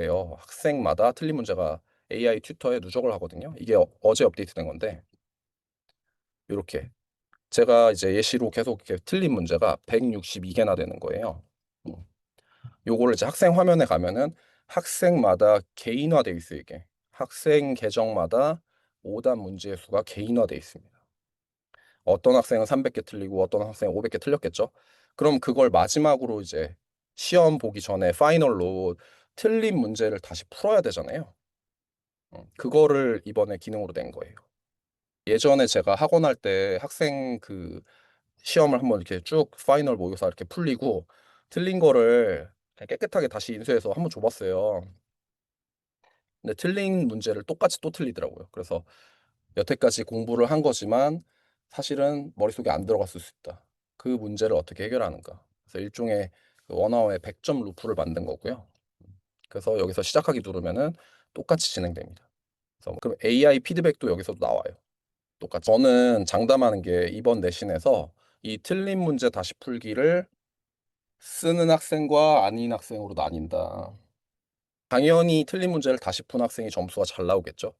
예요. 학생마다 틀린 문제가 AI 튜터에 누적을 하거든요. 이게 어 어제 업데이트된 건데 요렇게 제가 이제 예시로 계속 이렇게 틀린 문제가 162 개나 되는 거예요. 음. 요거를 이제 학생 화면에 가면은 학생마다 개인화돼 있어요 이게. 학생 계정마다 오답 문제의 수가 개인화돼 있습니다. 어떤 학생은 300개 틀리고 어떤 학생은 500개 틀렸겠죠. 그럼 그걸 마지막으로 이제 시험 보기 전에 파이널로 틀린 문제를 다시 풀어야 되잖아요. 음 그거를 이번에 기능으로 낸 거예요. 예전에 제가 학원 할 때 학생 그 시험을 한번 이렇게 쭉 파이널 모의고사 이렇게 풀리고 틀린 거를 깨끗하게 다시 인쇄해서 한번 줘 봤어요. 근데 틀린 문제를 똑같이 또 틀리더라고요. 그래서 여태까지 공부를 한 거지만 사실은 머릿속에 안 들어갔을 수 있다. 그 문제를 어떻게 해결하는가. 그래서 일종의 그 원어원의 100점 루프를 만든 거고요. 그래서 여기서 시작하기 누르면은 똑같이 진행됩니다. 그래서 그럼 AI 피드백도 여기서도 나와요. 똑같이. 저는 장담하는 게 이번 내신에서 이 틀린 문제 다시 풀기를 쓰는 학생과 아닌 학생으로 나뉜다. 당연히 틀린 문제를 다시 푼 학생이 점수가 잘 나오겠죠.